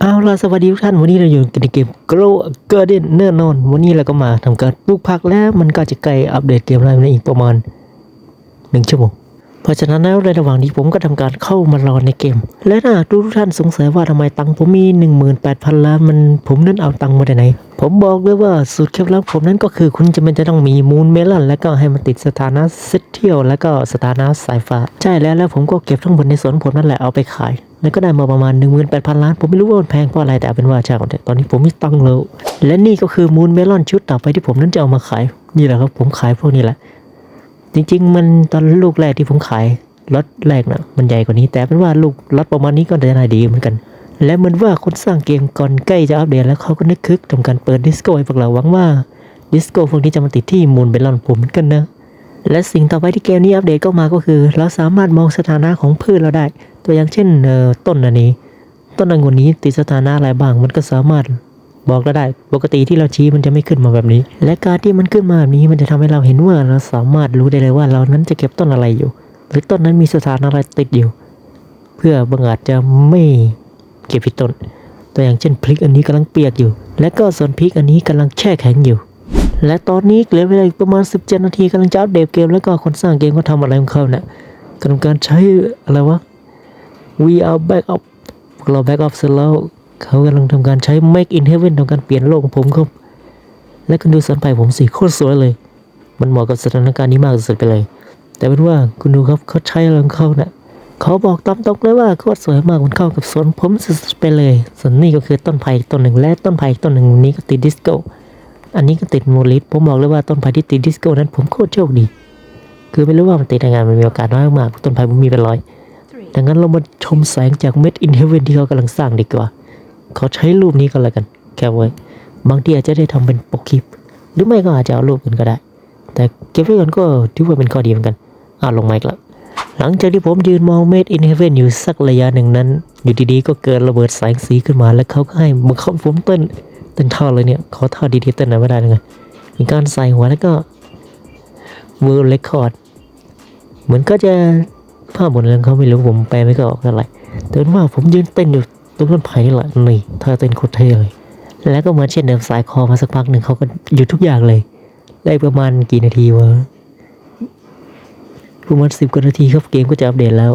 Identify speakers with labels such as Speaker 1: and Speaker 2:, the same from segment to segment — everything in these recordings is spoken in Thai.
Speaker 1: เอาล่ะสวัสดีทุกท่านวันนี้เราอยู่กันในเกม Grow a Garden แน่นอน วันนี้เราก็มาทำการปลูกผักแล้วมันก็จะใกล้อัปเดตเกมอะไรในอีกประมาณหนึ่งชั่วโมง เพราะฉะนั้นแล้วในระหว่างนี้ผมก็ทำการเข้ามารอในเกม และถ้าทุกท่านสงสัยว่าทำไมตังผมมี 18,000ล้านมันผมนั้นเอาตังมาจากไหน ผมบอกเลยว่าสูตรเคล็ดลับผมนั้นก็คือคุณจะเป็นจะต้องมีมูลเมลอนแล้วก็ให้มันติดสถานะเซตเที่ยวแล้วก็สถานะสายฟ้า ใช่แล้วแล้วผมก็เก็บทั้งหมดในสวนผมนั่นแหละเอาไปขายแล้วก็ได้มาประมาณ 18,000 ล้าน ผมไม่รู้ว่ามันแพงเพราะอะไรแต่เป็นว่าช่างมันเถอะตอนนี้ผมมีตังค์แล้ว และนี่ก็คือมูลเมลอนชุดต่อไปที่ผมนั้นจะเอามาขาย นี่แหละครับผมขายพวกนี้แหละ จริง ๆ มันตอนลูกแรกที่ผมขายล็อตแรกนะมันใหญ่กว่านี้ แต่เป็นว่าลูกล็อตประมาณนี้ก็ได้ดีเหมือนกัน และเหมือนว่าคนสร้างเกมก่อนใกล้จะอัปเดตแล้วเขาก็นึกคึกทำการเปิดดิสโก้ให้พวกเราหวังว่าดิสโก้พวกนี้จะมาติดที่มูลเมลอนผมเหมือนกันนะและสิ่งต่อไปที่เกมนี้อัปเดตก็มาก็คือ เราสามารถมองสถานะของพืชเราได้ ตัวอย่างเช่นต้นอันนี้ ต้นองุ่นนี้ติดสถานะอะไรบ้างมันก็สามารถ บอกเราได้ ปกติที่เราชี้มันจะไม่ขึ้นมาแบบนี้ และการที่มันขึ้นมาแบบนี้มันจะทำให้เราเห็นว่าเราสามารถรู้ได้เลยว่าเรานั้นจะเก็บต้นอะไรอยู่ หรือต้นนั้นมีสถานอะไรติดอยู่ เพื่อบางอาจจะไม่เก็บผิดต้น ตัวอย่างเช่นพริกอันนี้กำลังเปียกอยู่ และก็ส่วนพริกอันนี้กำลังแช่แข็งอยู่ และตอนนี้เหลือเวลาประมาณ 17 นาทีกำลังจะอัปเดตเกม แล้วก็คนสร้างเกมก็ทำอะไรของเขาเนี่ยกำลังการใช้อะไรวะ we are back up พวกเรา back up เสร็จแล้ว เขากำลังทำการใช้ make in heaven ทำการเปลี่ยนโลกของผมครับ และคุณดูสันไปผมสิโคตรสวยเลย มันเหมาะกับสถานการณ์นี้มากสุดไปเลย แต่เป็นว่าคุณดูครับเขาใช้อะไรองเขาเนี่ยเขาบอกตามตรงเลยว่าโคตรสวยมากมันเข้ากับสวนผมสุดไปเลยส่วนนี้ก็คือต้นไผ่ต้นหนึ่งและต้นไผ่ต้นหนึ่งนี้ก็ติดดิสโก้อันนี้ก็ติดโมลิสผมบอกเลยว่าต้นไผ่ที่ติดดิสโก้นั้นผมโคตรโชคดี คือไม่รู้ว่ามันติดยังไงมันมีโอกาสน้อยมากต้นไผ่ผมมีเป็นร้อยดังนั้นเรามาชมแสงจากเม็ดอินเฮเวนที่เขากำลังสร้างดีกว่า ขอใช้รูปนี้ก็แล้วกัน แค่ไว้ บางทีอาจจะได้ทำเป็นปกคลิป หรือไม่ก็อาจจะเอารูปอื่นก็ได้ แต่เก็บไว้ก่อนก็ถือว่าเป็นข้อดีเหมือนกันอ่าลงไมค์แล้วหลังจากที่ผมยืนมองเมดอินเฮเวนอยู่สักระยะหนึ่งนั้น อยู่ดีๆก็เกิดระเบิดแสงสีขึ้นมาแล้วเขาก็ให้บังคับผมเต้นเต้นท่าเลยเนี่ยขอท่าดีๆเต้นหน่อยไม่ได้ยังไงมีการใส่หัวแล้วก็เวอร์เรคคอร์ดเหมือนก็จะภาพบนเรื่องเขาไม่รู้ผมแปลไม่ก็ออกเท่าไหร่แต่ว่าผมยืนเต้นอยู่ ตรงต้นไผ่นี่แหละนี่ท่าเต้นโคตรเท่เลย แล้วก็เหมือนเช่นเดิมสายคอมาสักพักหนึ่งเขาก็หยุดทุกอย่างเลย ได้ประมาณกี่นาทีวะประมาณสิบกว่านาทีครับเกมก็จะอัปเดตแล้ว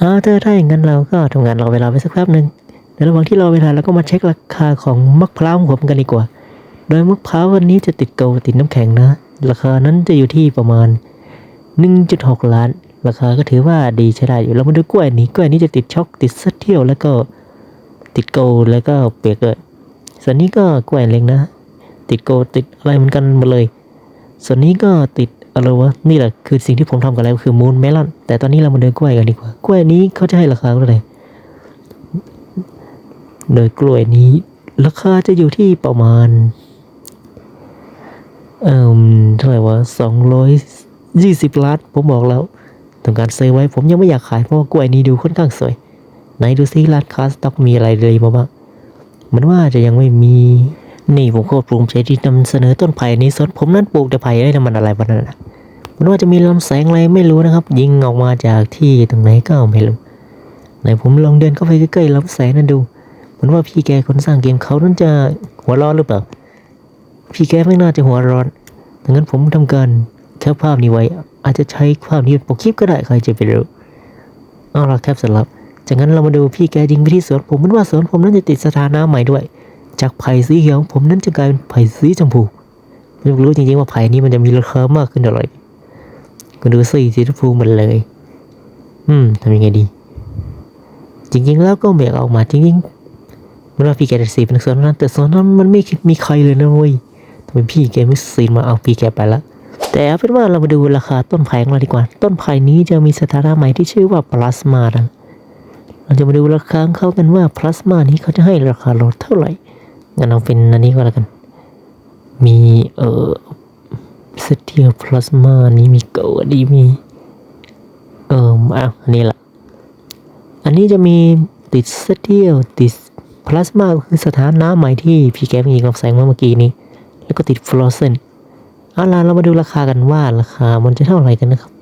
Speaker 1: อ้าวเธอถ้าอย่างนั้นเราก็ทำงานรอเวลาไปสักแป๊บหนึ่งในระหว่างที่รอเวลาเราก็มาเช็คราคาของมะพร้าวของผมกันดีกว่า โดยมะพร้าววันนี้จะติดเกลติดน้ำแข็งนะ ราคานั้นจะอยู่ที่ประมาณ 1.6 ล้าน ราคาก็ถือว่าดีใช้ได้อยู่แล้วมาดูกล้วยนี้กล้วยนี้จะติดช็อกติดเสเที่ยวแล้วก็ ติดโกแล้วก็เปียกเลยส่วนนี้ก็กล้วยเล็กนะ ติดโกติดอะไรเหมือนกันหมดเลย ส่วนนี้ก็ติดอะไรวะนี่แหละคือสิ่งที่ผมทำกันแล้วคือมูนเมลอนแต่ตอนนี้เรามาดูกล้วยกันดีกว่ากล้วยนี้เขาจะให้ราคาเท่าไหร่โดยกล้วยนี้ ราคาจะอยู่ที่ประมาณเอ่อเท่าไหร่วะสองร้อยยี่สิบล้านผมบอกแล้วทำการเซฟไว้ผมยังไม่อยากขายเพราะว่ากล้วยนี้ดูค่อนข้างสวย ไหนดูซิร้านค้าสต็อกมีอะไรเลยมาบ้างเหมือนว่าจะยังไม่มี นี่ผมโคตรภูมิใจที่นำเสนอต้นไผ่นี้ส่วนผมนั้นปลูกแต่ไผ่ไอ้น้ำมันอะไรบ้างนะเหมันว่าจะมีลำแสงอะไรไม่รู้นะครับ ยิงออกมาจากที่ตรงไหนก็ไม่รู้ไหนผมลองเดินเข้าไปใกล้ๆลำแสงนั้นดูเหมือนว่าพี่แกคนสร้างเกมเขานั้นจะหัวร้อนหรือเปล่า พี่แกไม่น่าจะหัวร้อนดังนั้นผมทำการแคปภาพนี้ไว้ อาจจะใช้ภาพนี้เป็นปกคลิปก็ได้ใครจะไปรู้เอาละแคปสร็จแล้ว จากนั้นเรามาดูพี่แกยิงไปที่สวนผมมันว่าสวนผมนั้นจะติดสถานะใหม่ด้วย จากไผ่สีเขียวผมนั้นจะกลายเป็นไผ่สีชมพูไม่รู้จริงๆว่าไผ่นี้มันจะมีราคามากขึ้นเท่าไหร่ก็ดูสีสีชมพูหมันเลย อืมทำยังไงดี จริง ๆ แล้วก็ไม่อยากเอามาจริงๆมันว่าพี่แกจะสีเป็นสวนนั้น แต่สวนนั้นมันไม่มีใครเลยนะเว้ยทำไมพี่แกไม่ซีมาเอาพี่แกไปละแต่เอาเป็นว่าเรามาดูราคาต้นไผ่ของเราดีกว่า ต้นไผ่นี้จะมีสถานะใหม่ที่ชื่อว่าพลาสมานะ เราจะมาดูราคาของเขากันว่าพลาสมานี้เขาจะให้ราคาลดเท่าไหร่งั้นเอาเป็นอันนี้ก็แล้วกัน มีเอ่อสเตียพลาสมานี้มีเกาดีมี เอ่ออะอันนี้ละอันนี้จะมีติดสเตียติดพลาสมาคือสถานะใหม่ที่พี่แกมีกับแสงเมื่อกี้นี้ แล้วก็ติดฟลอเซนเอาล่ะเรามาดูราคากันว่าราคามันจะเท่าไหร่กันนะครับ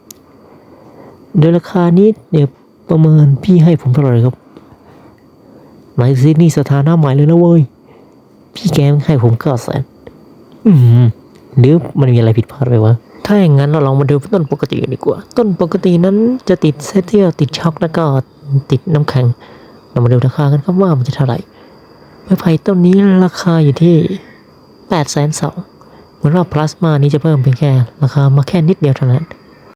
Speaker 1: โดยราคานี้เดี๋ยว ประเมินพี่ให้ผมเท่าไหร่ครับหมายสินี่สถานะใหม่เลยนะเว้ย พี่แกมให้ผมเก้าแสนอืมหรือมันมีอะไรผิดพลาดไปวะ ถ้าอย่างนั้นเราลองมาดูต้นปกติกันดีกว่า ต้นปกตินั้นจะติดเซตเทียลติดช็อคแล้วก็ติดน้ำแข็ง เรามาดูราคากันครับว่ามันจะเท่าไหร่ไม้ไผ่ต้นนี้ราคาอยู่ที่แปดแสนสองเหมือนว่าพลาสมานี้จะเพิ่มเพียงแค่ราคามาแค่นิดเดียวเท่านั้น